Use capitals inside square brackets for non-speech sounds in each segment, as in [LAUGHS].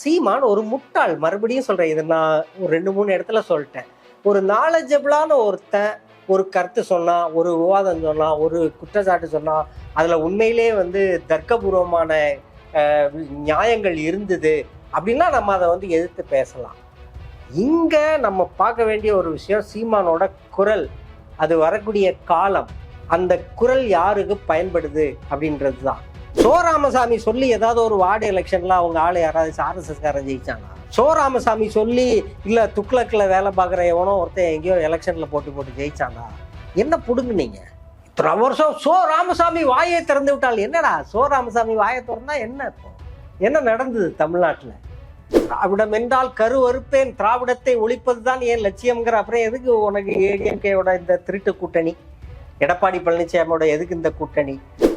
சீமான் ஒரு முட்டாள். மறுபடியும் சொல்றேன் இது நான் ஒரு ரெண்டு மூணு இடத்துல சொல்லிட்டேன். ஒரு நாலேஜபிளான ஒருத்தன் ஒரு கருத்து சொன்னா ஒரு விவாதம் சொன்னா ஒரு குற்றச்சாட்டு சொன்னா அதுல உண்மையிலே வந்து தர்க்கபூர்வமான நியாயங்கள் இருந்தது அப்படின்னா நம்ம அதை வந்து எதிர்த்து பேசலாம். இங்க நம்ம பார்க்க வேண்டிய ஒரு விஷயம் சீமானோட குரல். அது வரக்கூடிய காலம். அந்த குரல் யாருக்கு பயன்படுது அப்படின்றது தான் சோ ராமசாமி சொல்லி ஏதாவது ஒரு வார்டு எலெக்ஷன்ல அவங்க ஆளு யாராவது ஆர்எஸ்எஸ் காரன் ஜெயிச்சானா? சோ ராமசாமி சொல்லி இல்ல துக்ளக்ல வேலை பார்க்குற எவனோ ஒருத்தன் எங்கேயோ எலெக்ஷன்ல போட்டு போட்டு ஜெயிச்சானா? என்ன புடுங்குனீங்க? இத்தனை வருஷம் சோ ராமசாமி வாயை திறந்து விட்டால் என்னடா? சோ ராமசாமி வாயை திறந்தா என்ன இப்போ? என்ன நடந்தது தமிழ்நாட்டுல? திராவிடம் என்றால் கருவறுப்பேன் திராவிடத்தை ஒழிப்பது தான் ஏன் லட்சியம்ங்கிற அப்புறம் எதுக்கு உனக்கு ஏடிஎம்கேயோட இந்த திருட்டு கூட்டணி? எடப்பாடி பழனிசாமியோட எதுக்கு இந்த கூட்டணி?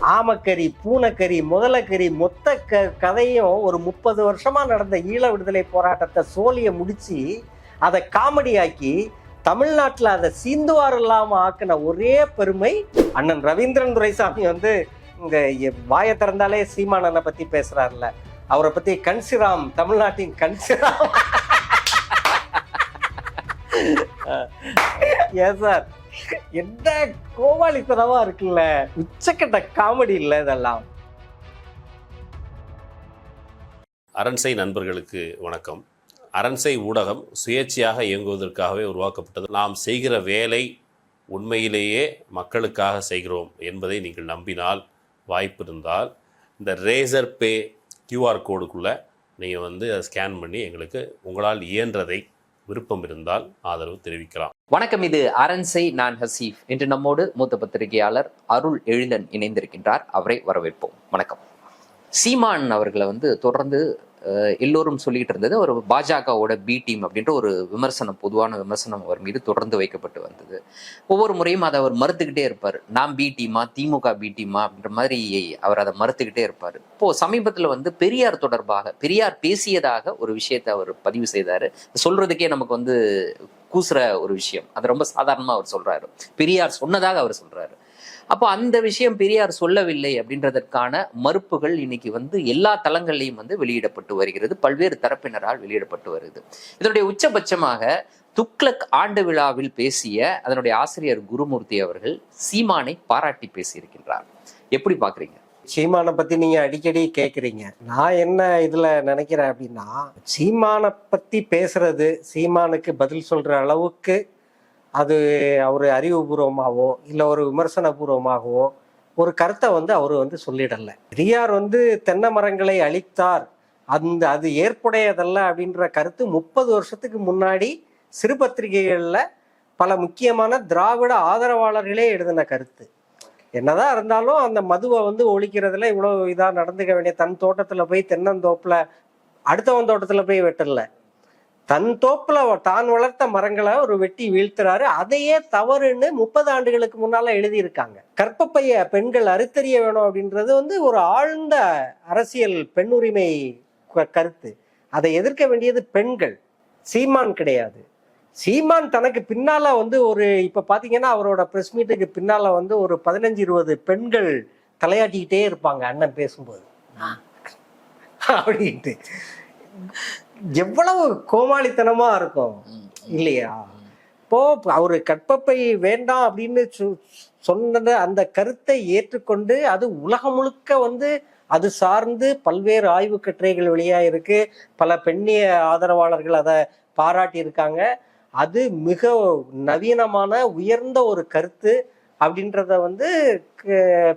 ஆமக்கறி பூனைக்கறி முதலக்கறி மொத்த க கதையும் ஒரு முப்பது வருஷமாக நடந்த ஈழ விடுதலை போராட்டத்தை சோழியை முடித்து அதை காமெடி ஆக்கி தமிழ்நாட்டில் அதை சீந்துவார் இல்லாமல் ஆக்கின ஒரே பெருமை அண்ணன் ரவீந்திரன் துரைசாமி வந்து இந்த எ- வாயை திறந்தாலே சீமானனை பற்றி பேசுகிறார்ல அவரை பற்றி கன்சிராம் தமிழ்நாட்டின் கன்சிராம். [LAUGHS] ஏன் சார்? என்ன கோமாளித்தனமா இருக்குல்ல? உச்சக்கட்ட காமெடி இல்ல இதெல்லாம். அரண்சை நண்பர்களுக்கு வணக்கம். அரண்சை ஊடகம் சுயேட்சையாக இயங்குவதற்காகவே உருவாக்கப்பட்டது. நாம் செய்கிற வேலை உண்மையிலேயே மக்களுக்காக செய்கிறோம் என்பதை நீங்கள் நம்பினால் வாய்ப்பு இருந்தால் இந்த ரேசர் பே கியூஆர் கோடுக்குள்ளே நீங்கள் வந்து அதை ஸ்கேன் பண்ணி எங்களுக்கு உங்களால் இயன்றதை விருப்பம் இருந்தால் ஆதரவு தெரிவிக்கலாம். வணக்கம் இது அரன்சை நான் ஹசீஃப். இன்று நம்மோடு மூத்த பத்திரிகையாளர் அருள் எழுந்தன் இணைந்திருக்கின்றார். அவரை வரவேற்போம். வணக்கம். சீமான் அவர்களை வந்து தொடர்ந்து எல்லோரும் சொல்லிட்டு இருந்தது ஒரு பாஜகவோட பி டீம் அப்படின்ற ஒரு விமர்சனம் பொதுவான விமர்சனம் அவர் மீது தொடர்ந்து வைக்கப்பட்டு வந்தது. ஒவ்வொரு முறையும் அதை அவர் மறுத்துக்கிட்டே இருப்பார். நாம் பி டீமா திமுக பி டீமா அப்படின்ற மாதிரி அவர் அதை மறுத்துக்கிட்டே இருப்பார். இப்போ சமீபத்தில் வந்து பெரியார் தொடர்பாக பெரியார் பேசியதாக ஒரு விஷயத்தை அவர் பதிவு செய்தார். சொல்றதுக்கே நமக்கு வந்து கூசுற ஒரு விஷயம். அது ரொம்ப சாதாரணமாக அவர் சொல்றாரு. பெரியார் சொன்னதாக அவர் சொல்றாரு. அப்போ அந்த விஷயம் பெரியார் சொல்லவில்லை அப்படின்றதற்கான மறுப்புகள் இன்னைக்கு வந்து எல்லா தளங்கள்லையும் வந்து வெளியிடப்பட்டு வருகிறது. பல்வேறு தரப்பினரால் வெளியிடப்பட்டு வருது. இதனுடைய உச்சபட்சமாக துக்ளக் ஆண்டு விழாவில் பேசிய அதனுடைய ஆசிரியர் குருமூர்த்தி அவர்கள் சீமானை பாராட்டி பேசியிருக்கின்றார். எப்படி பாக்குறீங்க? சீமானை பத்தி நீங்க அடிக்கடி கேக்குறீங்க. நான் என்ன இதுல நினைக்கிறேன் அப்படின்னா சீமானை பத்தி பேசுறது சீமானுக்கு பதில் சொல்ற அளவுக்கு அது அவர் அறிவுபூர்வமாகவோ இல்லை ஒரு விமர்சனபூர்வமாகவோ ஒரு கருத்தை வந்து அவர் வந்து சொல்லிடல. பெரியார் வந்து தென்னை மரங்களை அழித்தார். அந்த அது ஏற்புடையதல்ல அப்படின்ற கருத்து முப்பது வருஷத்துக்கு முன்னாடி சிறு பத்திரிகைகளில் பல முக்கியமான திராவிட ஆதரவாளர்களே எழுதின கருத்து. என்னதான் இருந்தாலும் அந்த மதுவை வந்து ஒழிக்கிறதுல இவ்வளோ இதாக நடந்துக்க வேண்டிய தன் தோட்டத்தில் போய் தென்னந்தோப்பில் அடுத்தவன் தோட்டத்தில் போய் வெட்டல. தன் தோப்புல தான் வளர்த்த மரங்களை ஒரு வெட்டி வீழ்த்துறாரு. அதையே தவறுன்னு முப்பது ஆண்டுகளுக்கு முன்னால எழுதியிருக்காங்க. கற்பப்பைய பெண்கள் அறுத்தறிய வேணும் அப்படின்றது வந்து ஒரு ஆழ்ந்த அரசியல் பெண் உரிமை க- கருத்து. அதை எதிர்க்க வேண்டியது பெண்கள். சீமான் கிடையாது. சீமான் தனக்கு பின்னால வந்து ஒரு இப்ப பாத்தீங்கன்னா அவரோட பிரஸ் மீட்டுக்கு பின்னால வந்து ஒரு பதினஞ்சு இருபது பெண்கள் தலையாட்டிக்கிட்டே இருப்பாங்க அண்ணன் பேசும்போது. அப்படின்ட்டு. எவ்வளவு கோமாளித்தனமா இருக்கும். இல்லையா? இப்போ அவரு கற்பப்பை வேண்டாம் அப்படின்னு சொ- சொன்ன அந்த கருத்தை ஏற்றுக்கொண்டு அது உலகம் முழுக்க வந்து அது சார்ந்து பல்வேறு ஆய்வு கட்டுரைகள் வெளியா இருக்கு. பல பெண்ணிய ஆதரவாளர்கள் அதை பாராட்டி இருக்காங்க அது மிக நவீனமான உயர்ந்த ஒரு கருத்து அப்படின்றத வந்து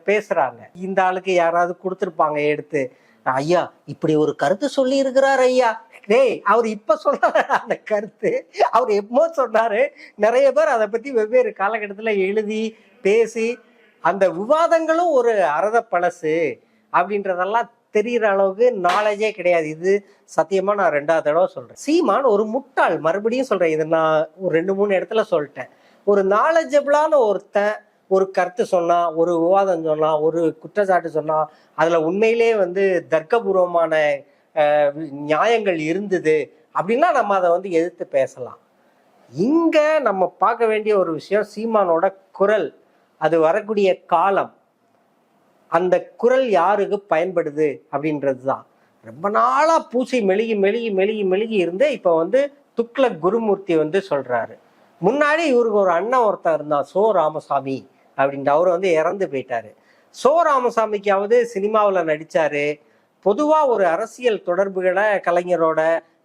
பேசுறாங்க. இந்த ஆளுக்கு யாராவது கொடுத்துருப்பாங்க எடுத்து. ஐயா இப்படி ஒரு கருத்து சொல்லி இருக்கிறார் ஐயா. டேய் அவர் இப்ப சொல்றாரு அந்த கருத்து. அவர் எப்போ சொன்னாரு? நிறைய பேர் அதை பத்தி வெவ்வேறு காலகட்டத்தில் எழுதி பேசி அந்த விவாதங்களும் ஒரு அறத பழசு அப்படின்றதெல்லாம் தெரிகிற அளவுக்கு நாலேஜே கிடையாது. இது சத்தியமா நான் ரெண்டாவது தடவை சொல்றேன். சீமான் ஒரு முட்டாள். மறுபடியும் சொல்றேன் இது நான் ஒரு ரெண்டு மூணு இடத்துல சொல்லிட்டேன். ஒரு நாலேஜபிளான ஒருத்தன் ஒரு கருத்து சொன்னா ஒரு விவாதம் சொன்னா ஒரு குற்றச்சாட்டு சொன்னா அதுல உண்மையிலே வந்து தர்க்கபூர்வமான நியாயங்கள் இருந்தது அப்படின்னா நம்ம அதை வந்து எதிர்த்து பேசலாம். இங்கே நம்ம பார்க்க வேண்டிய ஒரு விஷயம் சீமானோட குரல். அது வரக்கூடிய காலம். அந்த குரல் யாருக்கு பயன்படுது அப்படின்றது தான் ரொம்ப நாளாக பூசி மெழுகி மெழுகி மெழுகி மெழுகி இருந்து இப்போ வந்து துக்ளக் குருமூர்த்தி வந்து சொல்கிறாரு முன்னாடி இவருக்கு ஒரு அண்ணன் ஒருத்தர் இருந்தான் சோ ராமசாமி அப்படின்ட்டு. அவர் வந்து இறந்து போயிட்டாரு. சோ ராமசாமிக்காவது சினிமாவில் நடித்தாரு பொதுவாக ஒரு அரசியல் தொடர்புகளை கலைஞரோட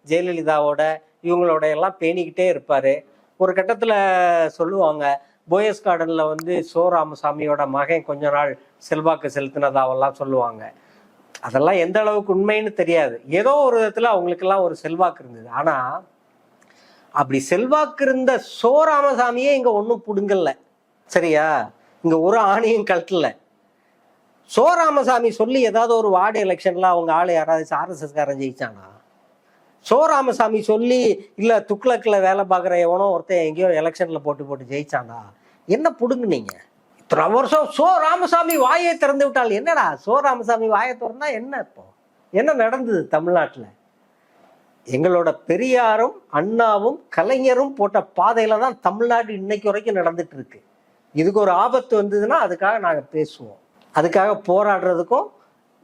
ஜெயலலிதாவோட இவங்களோட எல்லாம் பேணிக்கிட்டே இருப்பார். ஒரு கட்டத்தில் சொல்லுவாங்க போயஸ் கார்டனில் வந்து சோ ராமசாமியோட மகன் கொஞ்ச நாள் செல்வாக்கு செலுத்தினதாவெல்லாம் சொல்லுவாங்க. அதெல்லாம் எந்த அளவுக்கு உண்மைன்னு தெரியாது. ஏதோ ஒரு விதத்தில் அவங்களுக்கெல்லாம் ஒரு செல்வாக்கு இருந்தது. ஆனால் அப்படி செல்வாக்கு இருந்த சோ ராமசாமியே இங்கே ஒன்றும் பிடுங்கல சரியா? இங்கே ஒரு ஆணையும் கழட்டல. சோ ராமசாமி சொல்லி ஏதாவது ஒரு வார்டு எலெக்ஷன்ல அவங்க ஆள் யாராவது ஆர்எஸ்எஸ் காரன் ஜெயிச்சானா? சோ ராமசாமி சொல்லி இல்ல துக்ளக்ல வேலை பார்க்குற எவனோ ஒருத்தன் எங்கேயோ எலெக்ஷன்ல போட்டு போட்டு ஜெயிச்சானா? என்ன புடுங்குனீங்க? இத்தனை வருஷம் சோ ராமசாமி வாயை திறந்து விட்டால் என்னடா? சோ ராமசாமி வாயை திறந்தா என்ன இப்போ? என்ன நடந்தது தமிழ்நாட்டில்? எங்களோட பெரியாரும் அண்ணாவும் கலைஞரும் போட்ட பாதையில தான் தமிழ்நாடு இன்னைக்கு வரைக்கும் நடந்துட்டு இருக்கு. இதுக்கு ஒரு ஆபத்து வந்ததுன்னா அதுக்காக நாங்கள் பேசுவோம். அதுக்காக போராடுறதுக்கும்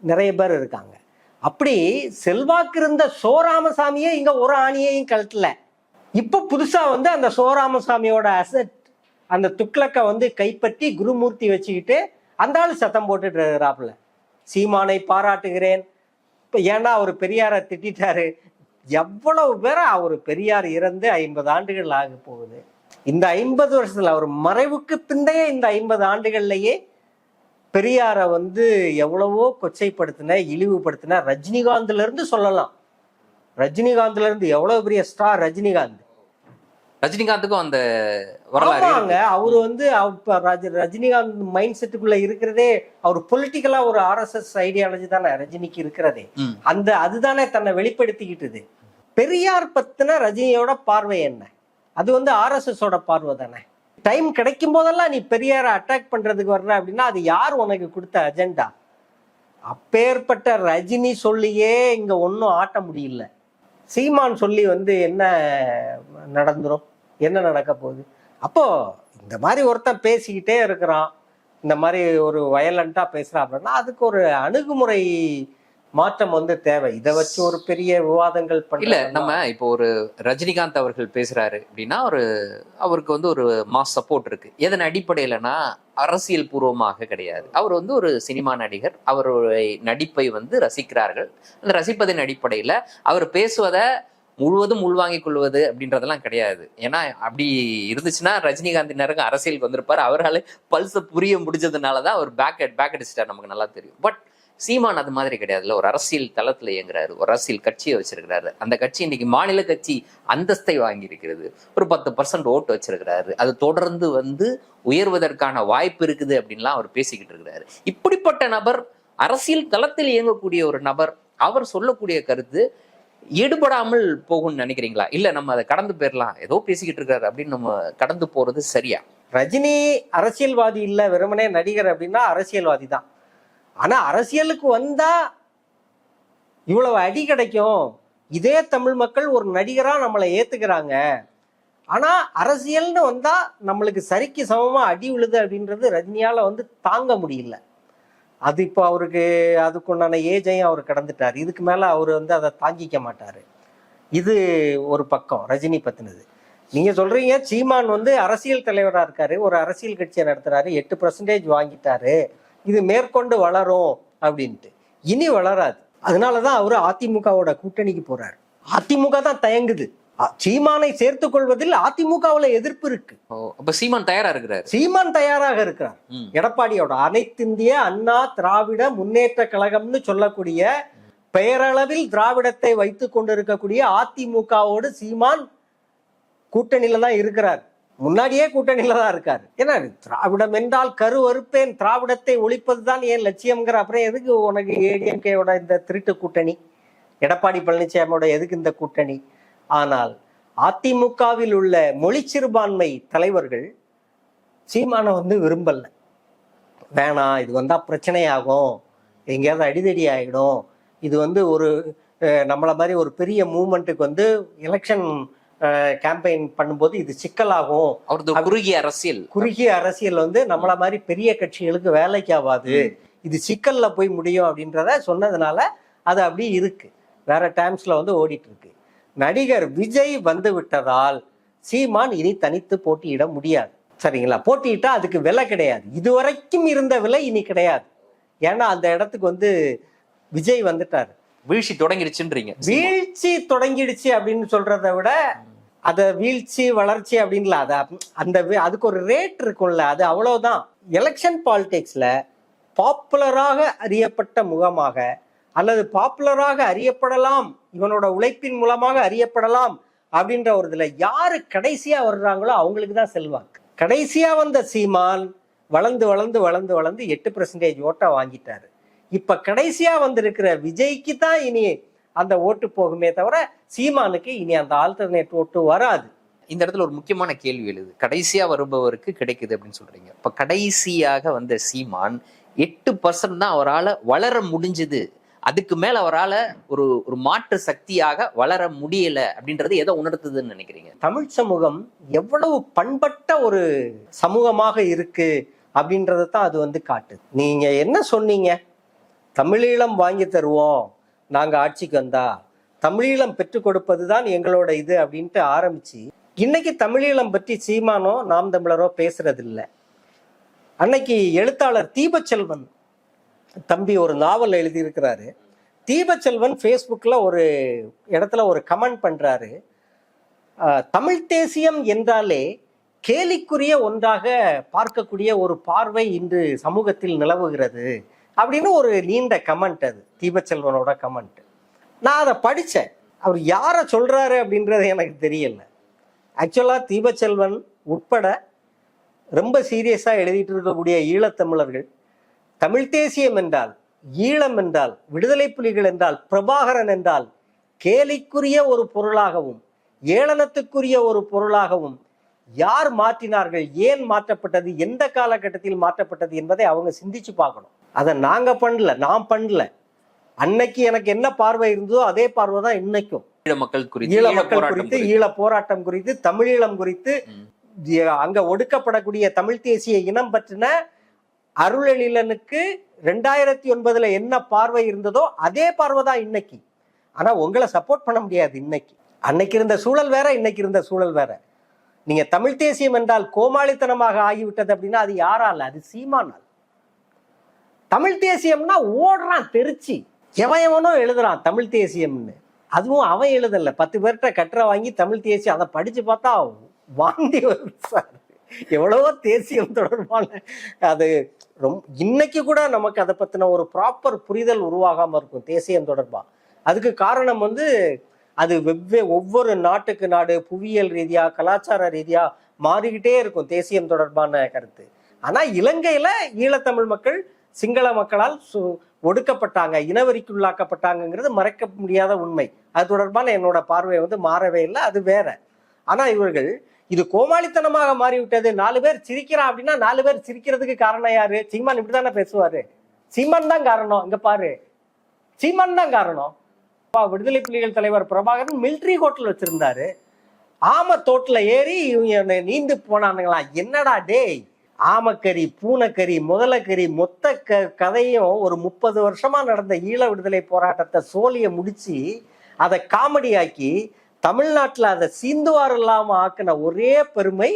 நிறைய பேர் இருக்காங்க. அப்படி செல்வாக்கு இருந்த சோராமசாமியே இங்க ஒரு ஆணியையும் கழட்டல. இப்போ புதுசா வந்து அந்த சோராமசாமியோட அசட் அந்த துக்ளக்கை வந்து கைப்பற்றி குருமூர்த்தி வச்சுக்கிட்டு அந்த ஆள் சத்தம் போட்டுட்டு இருக்கிறாப்புல. சீமானை பாராட்டுகிறேன். இப்போ ஏன்னா அவர் பெரியாரை திட்டாரு எவ்வளவு பேரை அவர் பெரியார் இறந்து ஐம்பது ஆண்டுகள் ஆக போகுது. இந்த ஐம்பது வருஷத்துல அவர் மறைவுக்கு பிந்தைய இந்த ஐம்பது ஆண்டுகள்லயே பெரியாரை வந்து எவ்வளவோ கொச்சைப்படுத்தின இழிவுபடுத்தின ரஜினிகாந்த்ல இருந்து சொல்லலாம். ரஜினிகாந்த்ல இருந்து எவ்வளவு பெரிய ஸ்டார் ரஜினிகாந்த்? ரஜினிகாந்துக்கும் அந்த வரலாறு. அவரு வந்து ரஜினிகாந்த் மைண்ட் செட்டுக்குள்ள இருக்கிறதே அவர் பொலிட்டிக்கலா ஒரு ஆர்எஸ்எஸ் ஐடியாலஜி தானே ரஜினிக்கு இருக்கிறதே. அந்த அதுதானே தன்னை வெளிப்படுத்திக்கிட்டது. பெரியார் பத்தின ரஜினியோட பார்வை என்ன? அது வந்து ஆர்எஸ்எஸ் ஓட பார்வை தானே டைம் கிடைக்கும் போதெல்லாம் நீ பெரியாரை அட்டாக் பண்றதுக்கு வர்ற அப்படின்னா அது யார் உனக்கு கொடுத்த அஜெண்டா அப்பேற்பட்ட ரஜினி சொல்லியே இங்க ஒன்றும் ஆட்ட முடியல. சீமான் சொல்லி வந்து என்ன நடந்துரும்? என்ன நடக்க போகுது? அப்போ இந்த மாதிரி ஒருத்தன் பேசிக்கிட்டே இருக்கிறான். இந்த மாதிரி ஒரு வயலண்டா பேசுறான் அப்படின்னா அதுக்கு ஒரு அணுகுமுறை மாற்றம் வந்து தேவை இதை வச்சு ஒரு பெரிய விவாதங்கள் இல்ல பண்ணல நம்ம இப்போ ஒரு ரஜினிகாந்த் அவர்கள் பேசுறாரு அப்படின்னா ஒரு அவருக்கு வந்து ஒரு மாஸ் சப்போர்ட் இருக்கு எதன் அடிப்படையிலனா அரசியல் பூர்வமாக கிடையாது அவர் வந்து ஒரு சினிமா நடிகர் அவருடைய நடிப்பை வந்து ரசிக்கிறார்கள் அந்த ரசிப்பதன் அடிப்படையில அவர் பேசுவதை முழுவதும் உள்வாங்கிக் கொள்வது அப்படின்றதெல்லாம் கிடையாது ஏன்னா அப்படி இருந்துச்சுன்னா ரஜினிகாந்த் நேரம் அரசியலுக்கு வந்திருப்பார் அவரால் பல்ஸை புரிய முடிஞ்சதுனால தான் அவர் பேக் பேக் அடிச்சிட்டார் நமக்கு நல்லா தெரியும் பட் சீமான் அது மாதிரி கிடையாதுல்ல. ஒரு அரசியல் தளத்துல இயங்குறாரு. ஒரு அரசியல் கட்சியை வச்சிருக்கிறாரு. அந்த கட்சி இன்னைக்கு மாநில கட்சி அந்தஸ்தை வாங்கி இருக்கிறது ஒரு பத்து பர்சன்ட் ஓட்டு வச்சிருக்கிறாரு. அது தொடர்ந்து வந்து உயர்வதற்கான வாய்ப்பு இருக்குது அப்படின்லாம் அவர் பேசிக்கிட்டு இருக்கிறாரு. இப்படிப்பட்ட நபர் அரசியல் தளத்தில் இயங்கக்கூடிய ஒரு நபர் அவர் சொல்லக்கூடிய கருத்து ஈடுபடாமல் போகும்னு நினைக்கிறீங்களா? இல்ல நம்ம அதை கடந்து போயிடலாம் ஏதோ பேசிக்கிட்டு இருக்காரு அப்படின்னு நம்ம கடந்து போறது சரியா? ரஜினி அரசியல்வாதி இல்ல வெறுமனே நடிகர் அப்படின்னா அரசியல்வாதி தான். ஆனா அரசியலுக்கு வந்தா இவ்வளவு அடி கிடைக்கும். இதே தமிழ் மக்கள் ஒரு நடிகரா நம்மளை ஏத்துக்கிறாங்க. ஆனா அரசியல்னு வந்தா நம்மளுக்கு சரிக்கு சமமா அடி விழுது அப்படின்றது ரஜினியால வந்து தாங்க முடியல. அது இப்போ அவருக்கு அதுக்குண்டான ஏஜையும் அவர் கடந்துட்டார். இதுக்கு மேல அவர் வந்து அதை தாங்கிக்க மாட்டாரு. இது ஒரு பக்கம் ரஜினி பத்தினது. நீங்க சொல்றீங்க சீமான் வந்து அரசியல் தலைவரா இருக்காரு. ஒரு அரசியல் கட்சியை நடத்துறாரு. எட்டு பர்சன்டேஜ் வாங்கிட்டாரு. இது மேற்கொண்டு வளரும் அப்படின்ட்டு. இனி வளராது. அதனாலதான் அவரு அதிமுகவோட கூட்டணிக்கு போறாரு. அதிமுக தான் தயங்குது. சீமானை சேர்த்துக் கொள்வதில் அதிமுகவுல எதிர்ப்பு இருக்கு. அப்ப சீமான் தயாரா இருக்கிறாரு? சீமான் தயாராக இருக்கிறார். எடப்பாடியோட அனைத்திந்திய அண்ணா திராவிட முன்னேற்ற கழகம்னு சொல்லக்கூடிய பெயரளவில் திராவிடத்தை வைத்துக் கொண்டிருக்கக்கூடிய அதிமுகவோடு சீமான் கூட்டணியில தான் இருக்கிறார். முன்னாடியே கூட்டணியில தான் இருக்காரு. ஏன்னா திராவிடம் என்றால் கரு திராவிடத்தை திராவிடத்தை ஒழிப்பதுதான் ஏன் லட்சியம்ங்கிற அப்புறம் எதுக்கு உனக்கு ஏடிஎம்கேயோட இந்த திருட்டு கூட்டணி? எடப்பாடி பழனிசாமியோட எதுக்கு இந்த கூட்டணி? ஆனால் அதிமுகவில் உள்ள மொழி சிறுபான்மை தலைவர்கள் சீமானை வந்து விரும்பல. வேணாம் இது வந்தால் பிரச்சனையாகும். எங்கேயாவது அடிதடி ஆகிடும் இது வந்து ஒரு நம்மளை மாதிரி ஒரு பெரிய மூமெண்ட்டுக்கு வந்து எலெக்ஷன் கேம்பெயின் பண்ணும்போது இது சிக்கலாகும். அவரது குறுகிய அரசியல். குறுகிய அரசியல் வந்து நம்மள மாதிரி பெரிய கட்சிகளுக்கு வேலைக்கு ஆகாது. இது சிக்கல்ல போய் முடியும் அப்படின்றத சொன்னதுனால அது அப்படி இருக்கு. வேற டைம்ஸ்ல வந்து ஓடிட்டு இருக்கு நடிகர் விஜய் வந்து விட்டதால் சீமான் இனி தனித்து போட்டியிட முடியாது. சரிங்களா? போட்டியிட்டா அதுக்கு விலை கிடையாது. இதுவரைக்கும் இருந்த விலை இனி கிடையாது. ஏன்னா அந்த இடத்துக்கு வந்து விஜய் வந்துட்டாரு. வீழ்ச்சி தொடங்கிடுச்சுன்றீங்க வீழ்ச்சி தொடங்கிடுச்சு அப்படின்னு சொல்றதை விட அதை வீழ்ச்சி வளர்ச்சி அப்படின்ல அத அந்த அதுக்கு ஒரு ரேட் இருக்கும்ல அது அவ்வளவுதான். எலெக்ஷன் பாலிடிக்ஸ்ல பாப்புலராக அறியப்பட்ட முகமாக அல்லது பாப்புலராக அறியப்படலாம் இவனோட உழைப்பின் மூலமாக அறியப்படலாம் அப்படின்ற ஒரு இதுல யாரு கடைசியா வர்றாங்களோ அவங்களுக்கு தான் செல்வாக்கு. கடைசியா வந்த சீமான் வளர்ந்து வளர்ந்து வளர்ந்து வளர்ந்து எட்டு பெர்சன்டேஜ் ஓட்டை வாங்கிட்டாரு. இப்ப கடைசியா வந்திருக்கிற விஜய்க்கு தான் இனி அந்த ஓட்டு போகுமே தவிர சீமானுக்கு இனி அந்த ஆல்டர்னேட் ஓட்டு வராது. இந்த இடத்துல ஒரு முக்கியமான கேள்வி எழுது. கடைசியா வருபவருக்கு கிடைக்குது அப்படின்னு சொல்றீங்க. இப்ப கடைசியாக வந்த சீமான் எட்டு பர்சன்ட் தான் அவரால் வளர முடிஞ்சது. அதுக்கு மேல அவரால் ஒரு ஒரு மாற்று சக்தியாக வளர முடியல அப்படின்றது எதை உணர்த்துதுன்னு நினைக்கிறீங்க? தமிழ் சமூகம் எவ்வளவு பண்பட்ட ஒரு சமூகமாக இருக்கு அப்படின்றத தான் அது வந்து காட்டுது. நீங்க என்ன சொன்னீங்க? தமிழீழம் வாங்கி தருவோம். நாங்கள் ஆட்சிக்கு வந்தா தமிழீழம் பெற்றுக் கொடுப்பது தான் எங்களோட இது அப்படின்ட்டு ஆரம்பிச்சு இன்னைக்கு தமிழீழம் பற்றி சீமானோ நாம் தமிழரோ பேசுறது அன்னைக்கு எழுத்தாளர் தீபச்செல்வன் தம்பி ஒரு நாவல் எழுதியிருக்கிறாரு. தீபச்செல்வன் ஃபேஸ்புக்கில் ஒரு இடத்துல ஒரு கமெண்ட் பண்ணுறாரு தமிழ் தேசியம் என்றாலே கேலிக்குரிய ஒன்றாக பார்க்கக்கூடிய ஒரு பார்வை இன்று சமூகத்தில் நிலவுகிறது. அப்படின்னு ஒரு நீண்ட கமெண்ட் அது. தீபச்செல்வனோட கமெண்ட் நான் அதை படித்தேன் அவர் யாரை சொல்கிறாரு அப்படின்றது எனக்கு தெரியல. ஆக்சுவலாக தீபச்செல்வன் உட்பட ரொம்ப சீரியஸாக எழுதிட்டு இருக்கக்கூடிய ஈழத்தமிழர்கள் தமிழ் தேசியம் என்றால் ஈழம் என்றால் விடுதலை புலிகள் என்றால் பிரபாகரன் என்றால் கேலிக்குரிய ஒரு பொருளாகவும் ஏளனத்துக்குரிய ஒரு பொருளாகவும் யார் மாற்றினார்கள் ஏன் மாற்றப்பட்டது எந்த காலகட்டத்தில் மாற்றப்பட்டது என்பதை அவங்க சிந்திச்சு பார்க்கணும். அதை நாங்க பண்ணல நான் பண்ணல. அன்னைக்கு எனக்கு என்ன பார்வை இருந்ததோ அதே பார்வை தான் இன்னைக்கும். ஈழ மக்கள் குறித்து ஈழ மக்கள் போராட்டம் குறித்து. ஈழ போராட்டம் குறித்து தமிழீழம் குறித்து அங்க ஒடுக்கப்படக்கூடிய தமிழ் தேசிய இனம் பற்றின அருளெழிலனுக்கு ரெண்டாயிரத்தி ஒன்பதுல என்ன பார்வை இருந்ததோ அதே பார்வை தான் இன்னைக்கு. ஆனா உங்களை சப்போர்ட் பண்ண முடியாது இன்னைக்கு. அன்னைக்கு இருந்த சூழல் வேற இன்னைக்கு இருந்த சூழல் வேற. நீங்க தமிழ் தேசியம் என்றால் கோமாளித்தனமாக ஆகிவிட்டது அப்படின்னா அது யாரால? அது சீமானால். தமிழ் தேசியம்னா ஓடுறான் தெரிச்சு. எவன் எழுதுறான் தமிழ் தேசியம்னு. அதுவும் அவன் எழுதல. பத்து பேர்கிட்ட கட்டுரை வாங்கி தமிழ் தேசியம் அதை படிச்சு பார்த்தா வாந்தி வரும் சார். எவ்வளவோ தேசியம் தொடர்பான அது ரொம்ப இன்னைக்கு கூட நமக்கு அதை பத்தின ஒரு ப்ராப்பர் புரிதல் உருவாகாம இருக்கும் தேசியம் தொடர்பா. அதுக்கு காரணம் வந்து அது வெவ்வே ஒவ்வொரு நாட்டுக்கு நாடு புவியியல் ரீதியா கலாச்சார ரீதியா மாறிக்கிட்டே இருக்கும் தேசியம் தொடர்பான கருத்து. ஆனா இலங்கையில ஈழத்தமிழ் மக்கள் சிங்கள மக்களால் சு- ஒடுக்கப்பட்டாங்க இனவெறிக்குள்ளாக்கப்பட்டாங்கிறது மறைக்க முடியாத உண்மை. அது தொடர்பான என்னோட பார்வை வந்து மாறவே இல்லை அது வேற. ஆனா இவர்கள் இது கோமாளித்தனமாக மாறிவிட்டது. நாலு பேர் சிரிக்கிறான் அப்படின்னா நாலு பேர் சிரிக்கிறதுக்கு காரணம் யாரு? சீமான் இப்படித்தானே பேசுவாரு. சீமான் தான் காரணம் இங்க பாரு. சீமான் தான் காரணம். விடுதலை புலிகள் தலைவர் பிரபாகரன் மிலிட்ரி ஹோட்டல் வச்சிருந்தாரு. ஆம தோட்டில் ஏறி இவங்க நீந்து போனானுங்களா? என்னடா டேய்? ஆமக்கறி பூனைக்கறி முதலக்கறி மொத்த க கதையும் ஒரு முப்பது வருஷமா நடந்த ஈழ விடுதலை போராட்டத்தை சோழியை முடிச்சு அதை காமெடி ஆக்கி தமிழ்நாட்டில் அதை சீந்துவார் இல்லாமல் ஆக்கின ஒரே பெருமை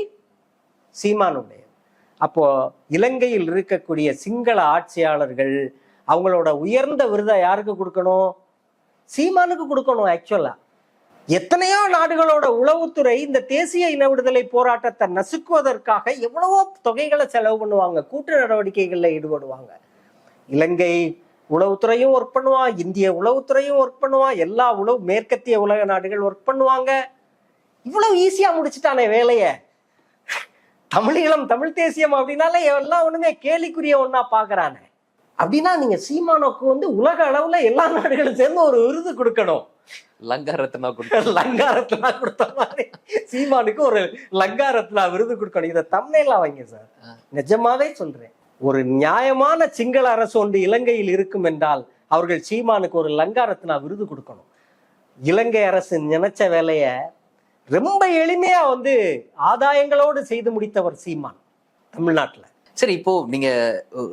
சீமானுடைய. அப்போ இலங்கையில் இருக்கக்கூடிய சிங்கள ஆட்சியாளர்கள் அவங்களோட உயர்ந்த விருதை யாருக்கு கொடுக்கணும்? சீமானுக்கு கொடுக்கணும் ஆக்சுவலா எத்தனையோ நாடுகளோட உளவுத்துறை இந்த தேசிய இன விடுதலை போராட்டத்தை நசுக்குவதற்காக எவ்வளவோ தொகைகளை செலவு பண்ணுவாங்க கூட்டு நடவடிக்கைகளில் ஈடுபடுவாங்க. இலங்கை உளவுத்துறையும் ஒர்க் பண்ணுவான் இந்திய உளவுத்துறையும் ஒர்க் பண்ணுவான் எல்லா உளவு மேற்கத்திய உலக நாடுகள் ஒர்க் பண்ணுவாங்க. இவ்வளவு ஈஸியாக முடிச்சுட்டானே வேலையை. தமிழீழம் தமிழ் தேசியம் அப்படின்னாலே எல்லாம் ஒன்றுமே கேலிக்குரிய ஒன்றா பார்க்குறானே அப்படின்னா நீங்க சீமானோக்கு வந்து உலக அளவுல எல்லா நாடுகளும் சேர்ந்து ஒரு விருது கொடுக்கணும். லங்கா ரத்னா கொடுத்து [LAUGHS] லங்காரத்னா கொடுத்த மாதிரி சீமானுக்கு ஒரு லங்காரத்னா விருது கொடுக்கணும். இதை தமிழ்ல வைங்க சார். நிஜமாவே சொல்றேன். ஒரு நியாயமான சிங்கள அரசு ஒன்று இலங்கையில் இருக்கும் என்றால் அவர்கள் சீமானுக்கு ஒரு லங்காரத்னா விருது கொடுக்கணும். இலங்கை அரசு நினைச்ச வேலைய ரொம்ப எளிமையா வந்து ஆதாயங்களோடு செய்து முடித்தவர் சீமான் தமிழ்நாட்டுல. சரி இப்போ நீங்க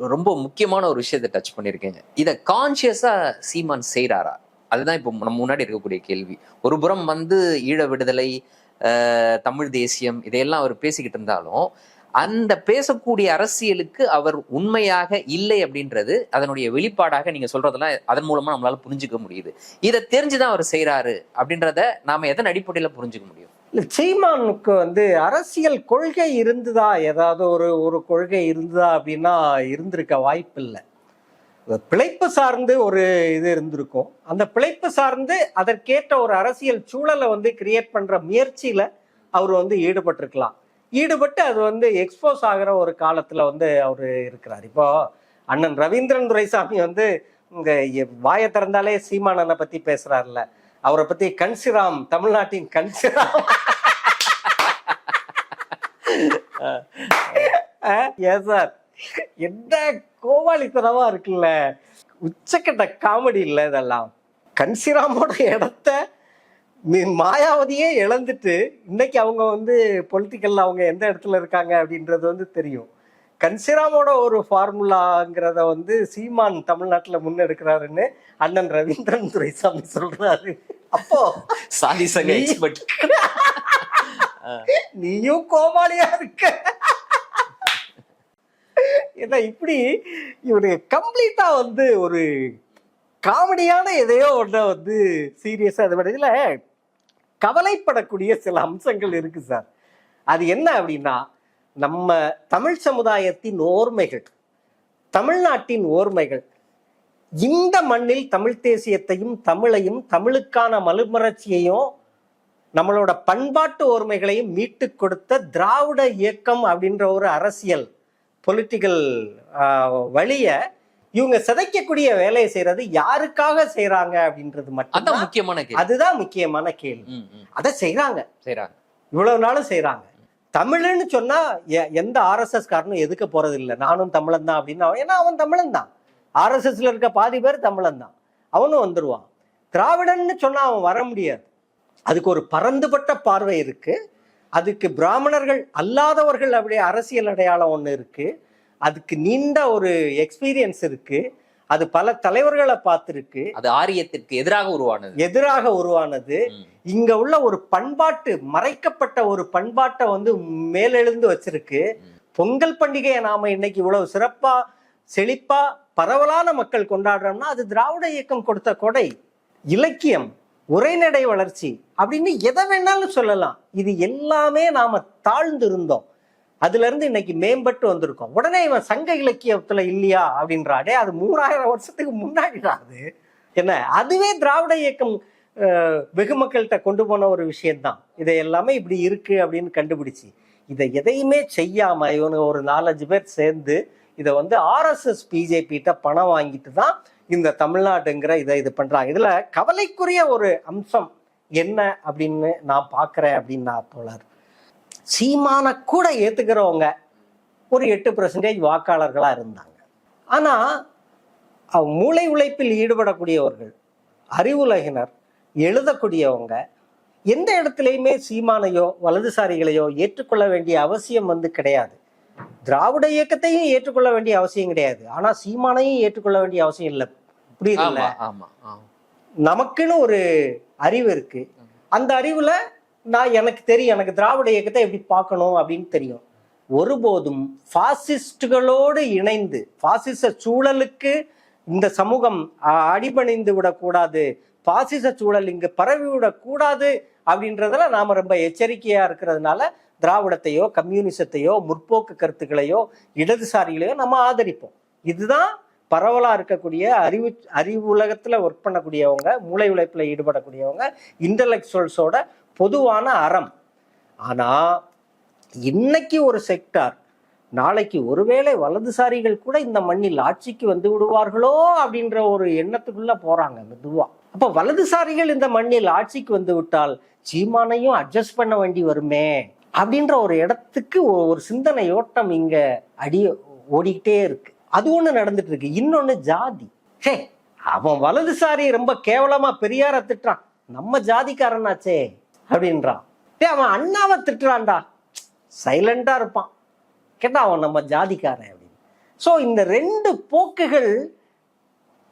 ரொம்ப முக்கியமான ஒரு விஷயத்தை டச் பண்ணிருக்கீங்க இதை கான்சியஸா சீமான் செய்யறாரா அதுதான் இப்போ நம்ம முன்னாடி இருக்கக்கூடிய கேள்வி. ஒரு புறம் வந்து ஈழ விடுதலை தமிழ் தேசியம் இதையெல்லாம் அவர் பேசிக்கிட்டு இருந்தாலும் அந்த பேசக்கூடிய அரசியலுக்கு அவர் உண்மையாக இல்லை அப்படின்றது அதனுடைய வெளிப்பாடாக நீங்க சொல்றதெல்லாம் அதன் மூலமா நம்மளால புரிஞ்சுக்க முடியுது. இதை தெரிஞ்சுதான் அவர் செய்யறாரு அப்படின்றத நாம எதன் அடிப்படையில புரிஞ்சுக்க முடியும்? இல்லை சீமானுக்கு வந்து அரசியல் கொள்கை இருந்ததா? ஏதாவது ஒரு ஒரு கொள்கை இருந்ததா அப்படின்னா இருந்திருக்க வாய்ப்பு இல்லை பிழைப்பு சார்ந்து ஒரு இது இருந்திருக்கும். அந்த பிழைப்பு சார்ந்து அதற்கேற்ற ஒரு அரசியல் சூழலை வந்து கிரியேட் பண்ணுற முயற்சியில் அவர் வந்து ஈடுபட்டிருக்கலாம். ஈடுபட்டு அது வந்து எக்ஸ்போஸ் ஆகிற ஒரு காலத்தில் வந்து அவர் இருக்கிறார். இப்போ அண்ணன் ரவீந்திரன் துரைசாமி வந்து இங்கே வாயை திறந்தாலே சீமானனை பற்றி பேசுகிறாருல்ல அவரை பத்தி கன்சிராம் தமிழ்நாட்டின் கன்சிராம் ஏன் சார் என்ன கோவாளித்தனமா இருக்குல்ல? உச்சக்கட்ட காமெடி இல்ல இதெல்லாம். கன்சிராமோட இடத்த மி- மாயாவதியே இழந்துட்டு இன்னைக்கு அவங்க வந்து பொலிட்டிக்கல்ல அவங்க எந்த இடத்துல இருக்காங்க அப்படின்றது வந்து தெரியும். கன்சிராமோட ஒரு ஃபார்முலாங்கிறத வந்து சீமான் தமிழ்நாட்டுல முன்னெடுக்கிறாருன்னு அண்ணன் ரவீந்திரன் துரைசாமி சொல்றாரு. அப்போ சாதி சங்க எக்ஸ்பர்ட் [LAUGHS] நீயும் கோமாளியா இருக்க. ஏன்னா இப்படி இவரு கம்ப்ளீட்டா வந்து ஒரு காமெடியான எதையோ ஒன்றை வந்து சீரியஸா அது இதுல கவலைப்படக்கூடிய சில அம்சங்கள் இருக்கு சார். அது என்ன அப்படின்னா நம்ம தமிழ் சமுதாயத்தின் ஓர்மைகள் தமிழ்நாட்டின் ஓர்மைகள் இந்த மண்ணில் தமிழ் தேசியத்தையும் தமிழையும் தமிழுக்கான மறுமலர்ச்சியையும் நம்மளோட பண்பாட்டு ஓர்மைகளையும் மீட்டுக் கொடுத்த திராவிட இயக்கம் அப்படின்ற ஒரு அரசியல் பொலிட்டிக்கல் வழிய இவங்க சிதைக்கக்கூடிய வேலையை செய்யறது யாருக்காக செய்றாங்க அப்படின்றது மட்டும் முக்கியமான கேள்வி. அதுதான் முக்கியமான கேள்வி. அதை செய்றாங்க. செய்றாங்க. இவ்வளவு நாளும் செய்றாங்க. தமிழன்னு சொன்னா எ- எந்த ஆர்எஸ்எஸ் காரனும் எதுக்க போறது இல்லை நானும் தமிழன் தான் அப்படின்னு அவன் ஏன்னா அவன் தமிழன் தான் ஆர்எஸ்எஸ்ல இருக்க பாதி பேர் தமிழன் தான் அவனும் வந்துருவான். திராவிடன்னு சொன்னா அவன் வர முடியாது. அதுக்கு ஒரு பரந்துபட்ட பார்வை இருக்கு. அதுக்கு பிராமணர்கள் அல்லாதவர்கள் அப்படியே அரசியல் அடையாளம் ஒன்று இருக்கு. அதுக்கு நீண்ட ஒரு எக்ஸ்பீரியன்ஸ் இருக்குது அது பல தலைவர்களை பார்த்துருக்கு. அது ஆரியத்திற்கு எதிராக உருவானது. எதிராக உருவானது. இங்க உள்ள ஒரு பண்பாட்டு மறைக்கப்பட்ட ஒரு பண்பாட்டை வந்து மேலெழுந்து வச்சிருக்கு. பொங்கல் பண்டிகையை நாம இன்னைக்கு இவ்வளவு சிறப்பா செழிப்பா பரவலான மக்கள் கொண்டாடுறோம்னா அது திராவிட இயக்கம் கொடுத்த கொடை. இலக்கியம் உரைநடை வளர்ச்சி அப்படின்னு எதை வேணாலும் சொல்லலாம். இது எல்லாமே நாம தாழ்ந்து இருந்தோம் அதுல இருந்து இன்னைக்கு மேம்பட்டு வந்திருக்கோம். உடனே இவன் சங்க இலக்கியத்துல இல்லையா அப்படின்றாடே அது மூணாயிரம் வருஷத்துக்கு முன்னாடிடாது என்ன? அதுவே திராவிட இயக்கம் வெகு மக்கள்கிட்ட கொண்டு போன ஒரு விஷயம்தான். இதை எல்லாமே இப்படி இருக்கு அப்படின்னு கண்டுபிடிச்சு. இதை எதையுமே செய்யாம இவனு ஒரு நாலஞ்சு பேர் சேர்ந்து இதை வந்து ஆர்எஸ்எஸ் பிஜேபிகிட்ட பணம் வாங்கிட்டு தான் இந்த தமிழ்நாடுங்கிற இதை இது பண்றாங்க இதுல கவலைக்குரிய ஒரு அம்சம் என்ன அப்படின்னு நான் பார்க்குறேன் அப்படின்னு நான் தோழர் சீமான கூட ஏத்துக்கிறவங்க ஒரு எட்டு பர்சன்டேஜ் வாக்காளர்களா இருந்தாங்க. ஆனா மூளை உழைப்பில் ஈடுபடக்கூடியவர்கள் அறிவுலகினர் எழுதக்கூடியவங்க எந்த இடத்துலையுமே சீமானையோ வலதுசாரிகளையோ ஏற்றுக்கொள்ள வேண்டிய அவசியம் வந்து கிடையாது. திராவிட இயக்கத்தையும் ஏற்றுக்கொள்ள வேண்டிய அவசியம் கிடையாது. ஆனா சீமானையும் ஏற்றுக்கொள்ள வேண்டிய அவசியம் இல்லை. புரியுதுல்ல. நமக்குன்னு ஒரு அறிவு இருக்கு. அந்த அறிவுல நான் எனக்கு தெரியும் எனக்கு திராவிட இயக்கத்தை எப்படி பார்க்கணும் அப்படின்னு தெரியும். ஒருபோதும் ஃபாசிஸ்டுகளோடு இணைந்து பாசிச சூழலுக்கு இந்த சமூகம் அடிபணிந்து விடக்கூடாது பாசிச சூழல் இங்கு பரவி விடக்கூடாது அப்படின்றதுல நாம் ரொம்ப எச்சரிக்கையாக இருக்கிறதுனால திராவிடத்தையோ கம்யூனிசத்தையோ முற்போக்கு கருத்துக்களையோ இடதுசாரிகளையோ நம்ம ஆதரிப்போம். இதுதான் பரவலாக இருக்கக்கூடிய அறிவு அறிவு உலகத்தில் ஒர்க் பண்ணக்கூடியவங்க மூளை உழைப்பில் ஈடுபடக்கூடியவங்க இன்டலெக்சுவல்ஸோட பொதுவான அறம். ஆனா இன்னைக்கு ஒரு செக்டார் நாளைக்கு ஒருவேளை வலதுசாரிகள் கூட இந்த மண்ணில் ஆட்சிக்கு வந்து விடுவார்களோ அப்படின்ற ஒரு எண்ணத்துக்குள்ள போறாங்க மெதுவா அப்ப வலதுசாரிகள் இந்த மண்ணில் ஆட்சிக்கு வந்து விட்டால் சீமானையும் அட்ஜஸ்ட் பண்ண வேண்டி வருமே அப்படின்ற ஒரு இடத்துக்கு ஒ- ஒரு சிந்தனை ஓட்டம் இங்க அடி ஓடிக்கிட்டே இருக்கு. அது ஒண்ணு நடந்துட்டு இருக்கு. இன்னொன்னு ஜாதி. ஹே அவன் வலதுசாரி ரொம்ப கேவலமா பெரியார திட்டுறான். நம்ம ஜாதிக்காரனாச்சே. அப்படின்றான் டே அவன் அண்ணாவை திட்டுறான்டா. சைலண்டாக இருப்பான். கேட்டா அவன் நம்ம ஜாதிக்காரன் அப்படின்னு. ஸோ இந்த ரெண்டு போக்குகள்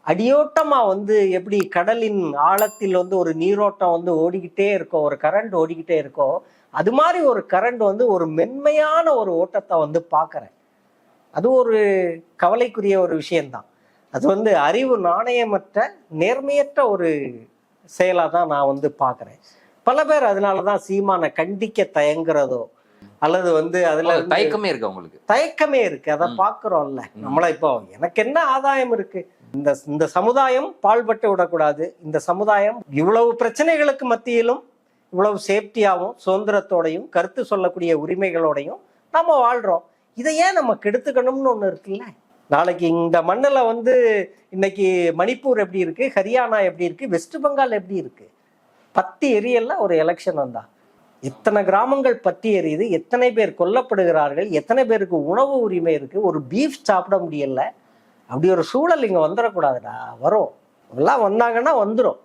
அடியோட்டமாக வந்து எப்படி கடலின் ஆழத்தில் வந்து ஒரு நீரோட்டம் வந்து ஓடிக்கிட்டே இருக்கோ ஒரு கரண்ட் ஓடிக்கிட்டே இருக்கோ அது மாதிரி ஒரு கரண்ட் வந்து ஒரு மென்மையான ஒரு ஓட்டத்தை வந்து பார்க்குறேன். அது ஒரு கவலைக்குரிய ஒரு விஷயந்தான் அது வந்து அறிவு நாணயமற்ற நேர்மையற்ற ஒரு செயலாக தான் நான் வந்து பார்க்குறேன். பல பேர் அதனால தான் சீமானை கண்டிக்க தயங்குறதோ அல்லது வந்து அதுல தயக்கமே இருக்கு உங்களுக்கு தயக்கமே இருக்கு. அதை. பாக்குறோம்ல. நம்மள இப்போ எனக்கு என்ன ஆதாயம் இருக்கு? இந்த இந்த சமுதாயம் பாழ்பட்டு விடக்கூடாது. இந்த சமுதாயம் இவ்வளவு பிரச்சனைகளுக்கு மத்தியிலும் இவ்வளவு சேஃப்டியாவும் சுதந்திரத்தோடையும் கருத்து சொல்லக்கூடிய உரிமைகளோடையும் நம்ம வாழ்றோம். இதை ஏன் நம்ம கெடுத்துக்கணும்னு ஒண்ணு இருக்குல்ல? நாளைக்கு இந்த மண்ணுல வந்து இன்னைக்கு மணிப்பூர் எப்படி இருக்கு? ஹரியானா எப்படி இருக்கு? வெஸ்ட் பெங்கால் எப்படி இருக்கு? பத்தி எரியல்ல ஒரு எலெக்ஷன் வந்தா. எத்தனை கிராமங்கள் பத்தி எரியுது எத்தனை பேர் கொல்லப்படுகிறார்கள் எத்தனை பேருக்கு உணவு உரிமை இருக்கு ஒரு பீஃப் சாப்பிட முடியல. அப்படி ஒரு சூழல் இங்கே வந்துடக்கூடாதுடா வரும். எல்லாம் வந்தாங்கன்னா வந்துடும்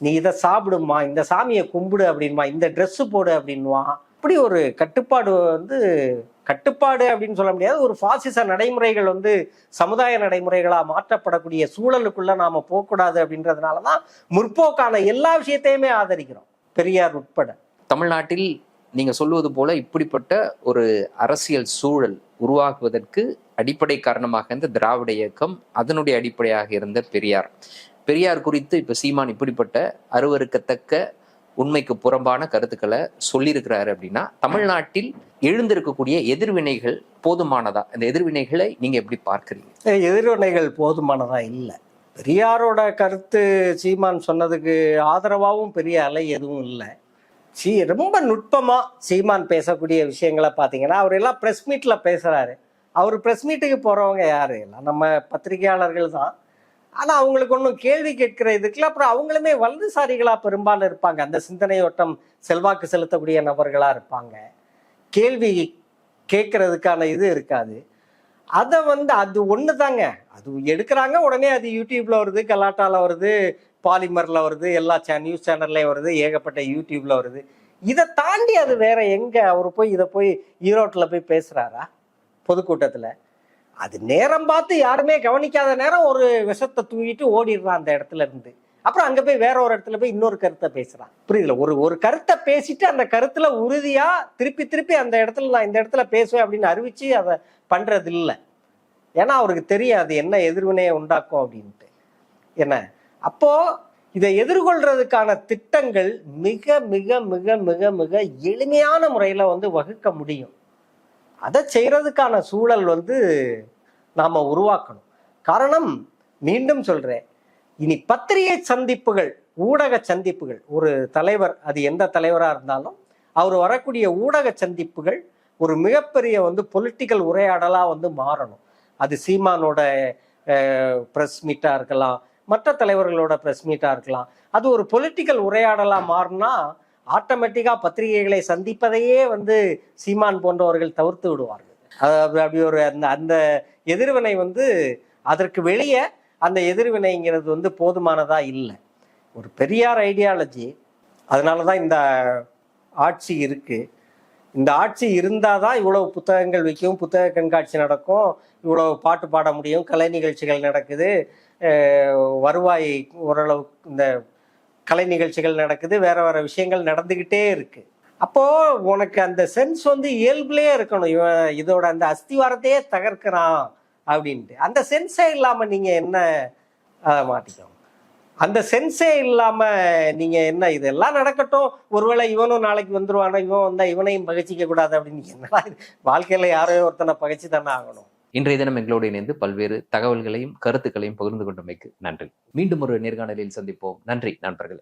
நீ இதை சாப்பிடுமா இந்த சாமியை கும்பிடு அப்படின்மா இந்த ட்ரெஸ்ஸு போடு அப்படின்வான் அப்படி ஒரு கட்டுப்பாடு வந்து கட்டுப்பாடு அப்படின்னு சொல்ல முடியாது. ஒரு பாசிச நடைமுறைகள் வந்து சமுதாய நடைமுறைகளாக மாற்றப்படக்கூடிய சூழலுக்குள்ள நாம போகக்கூடாது அப்படின்றதுனால தான் முற்போக்கான எல்லா விஷயத்தையுமே ஆதரிக்கிறோம். பெரியார் உட்பட. தமிழ்நாட்டில் நீங்க சொல்லுவது போல இப்படிப்பட்ட ஒரு அரசியல் சூழல் உருவாக்குவதற்கு அடிப்படை காரணமாக இருந்த திராவிட இயக்கம் அதனுடைய அடிப்படையாக இருந்த பெரியார். பெரியார் குறித்து இப்ப சீமான் இப்படிப்பட்ட அருவருக்கத்தக்க உண்மைக்கு புறம்பான கருத்துக்களை சொல்லியிருக்கிறாரு அப்படின்னா தமிழ்நாட்டில் எழுந்திருக்கக்கூடிய எதிர்வினைகள் போதுமானதா? அந்த எதிர்வினைகளை நீங்க எப்படி பார்க்கறீங்க? எதிர்வினைகள் போதுமானதா இல்லை. பெரியாரோட கருத்து சீமான் சொன்னதுக்கு ஆதரவாகவும் பெரிய அலை எதுவும் இல்லை. சீ ரொம்ப நுட்பமாக சீமான் பேசக்கூடிய விஷயங்களை பார்த்தீங்கன்னா அவர் எல்லாம் ப்ரெஸ் மீட்டில் பேசுகிறாரு அவர் ப்ரெஸ் மீட்டுக்கு போகிறவங்க யாரு? எல்லாம் நம்ம பத்திரிகையாளர்கள் தான். ஆனால் அவங்களுக்கு ஒன்றும் கேள்வி கேட்கிற இதுக்குல அப்புறம் அவங்களுமே வலதுசாரிகளா பெரும்பாலும் இருப்பாங்க. அந்த சிந்தனையோட்டம் செல்வாக்கு செலுத்தக்கூடிய நபர்களா இருப்பாங்க. கேள்வி கேட்கறதுக்கான இது இருக்காது. அதை வந்து அது ஒன்று தாங்க அது எடுக்கிறாங்க உடனே அது யூடியூப்ல வருது கலாட்டால வருது பாலிமர்ல வருது எல்லா சே நியூஸ் சேனல்லையும் வருது ஏகப்பட்ட யூடியூப்ல வருது. இதை தாண்டி அது வேற எங்க? அவர் போய் இதை போய் ஈரோட்டில் போய் பேசுறாரா? பொதுக்கூட்டத்தில். அது நேரம் பார்த்து யாருமே கவனிக்காத நேரம் ஒரு விஷத்தை தூக்கிட்டு ஓடிடுறான் அந்த இடத்துல இருந்து. அப்புறம் அங்கே போய் வேற ஒரு இடத்துல போய் இன்னொரு கருத்தை பேசுகிறான் புரியுதுல? ஒரு ஒரு கருத்தை பேசிட்டு அந்த கருத்துல உறுதியாக திருப்பி திருப்பி அந்த இடத்துல நான் இந்த இடத்துல பேசுவேன் அப்படின்னு அறிவிச்சு அதை பண்ணுறது இல்லை ஏன்னா அவருக்கு தெரியாது என்ன எதிர்வினையை உண்டாக்கும் அப்படின்ட்டு. என்ன? அப்போ இதை எதிர்கொள்றதுக்கான திட்டங்கள் மிக மிக மிக மிக மிக எளிமையான முறையில் வந்து வகுக்க முடியும். அதை செய்கிறதுக்கான சூழல் வந்து நாம் உருவாக்கணும். காரணம் மீண்டும் சொல்கிறேன் இனி பத்திரிகை சந்திப்புகள் ஊடக சந்திப்புகள் ஒரு தலைவர் அது எந்த தலைவராக இருந்தாலும் அவர் வரக்கூடிய ஊடக சந்திப்புகள் ஒரு மிகப்பெரிய வந்து பொலிட்டிக்கல் உரையாடலாக வந்து மாறணும். அது சீமானோட ப்ரெஸ் மீட்டாக இருக்கலாம் மற்ற தலைவர்களோட ப்ரெஸ் மீட்டாக இருக்கலாம். அது ஒரு பொலிட்டிக்கல் உரையாடலாக மாறினா ஆட்டோமேட்டிக்காக பத்திரிகைகளை சந்திப்பதையே வந்து சீமான் போன்றவர்கள் தவிர்த்து விடுவார்கள். அப்படி- ஒரு அந்த அந்த எதிர்வினை வந்து அதற்கு வெளியே அந்த எதிர்வினைங்கிறது வந்து போதுமானதாக இல்லை. ஒரு பெரியார் ஐடியாலஜி அதனால தான் இந்த ஆட்சி இருக்குது இந்த ஆட்சி இருந்தால் தான் இவ்வளவு புத்தகங்கள் விற்கும் புத்தக கண்காட்சி நடக்கும் இவ்வளவு பாட்டு பாட முடியும் கலை நிகழ்ச்சிகள் நடக்குது வருவாய் ஓரளவு இந்த கலை நிகழ்ச்சிகள் நடக்குது வேற வேற விஷயங்கள் நடந்துக்கிட்டே இருக்கு. அப்போ உனக்கு அந்த சென்ஸ் வந்து இயல்புலேயே இருக்கணும். இவன் இதோட அந்த அஸ்திவாரத்தையே தகர்க்கிறான் அப்படின்ட்டு. அந்த சென்ஸே இல்லாம நீங்க என்ன அதை மாட்டிக்கோங்க அந்த சென்ஸே இல்லாம நீங்க என்ன இதெல்லாம் நடக்கட்டும். ஒருவேளை இவனும் நாளைக்கு வந்துருவானோ இவன் வந்தா இவனையும் பகைச்சிக்க கூடாது அப்படின்னு என்னடா இது? வாழ்க்கையில யாரையோ ஒருத்தனை பகைச்சு தானே ஆகணும். இன்றைய தினம் எங்களோடு இணைந்து பல்வேறு தகவல்களையும் கருத்துக்களையும் பகிர்ந்து கொண்டமைக்கு நன்றி. மீண்டும் ஒரு நேர்காணலில் சந்திப்போம். நன்றி நண்பர்களே.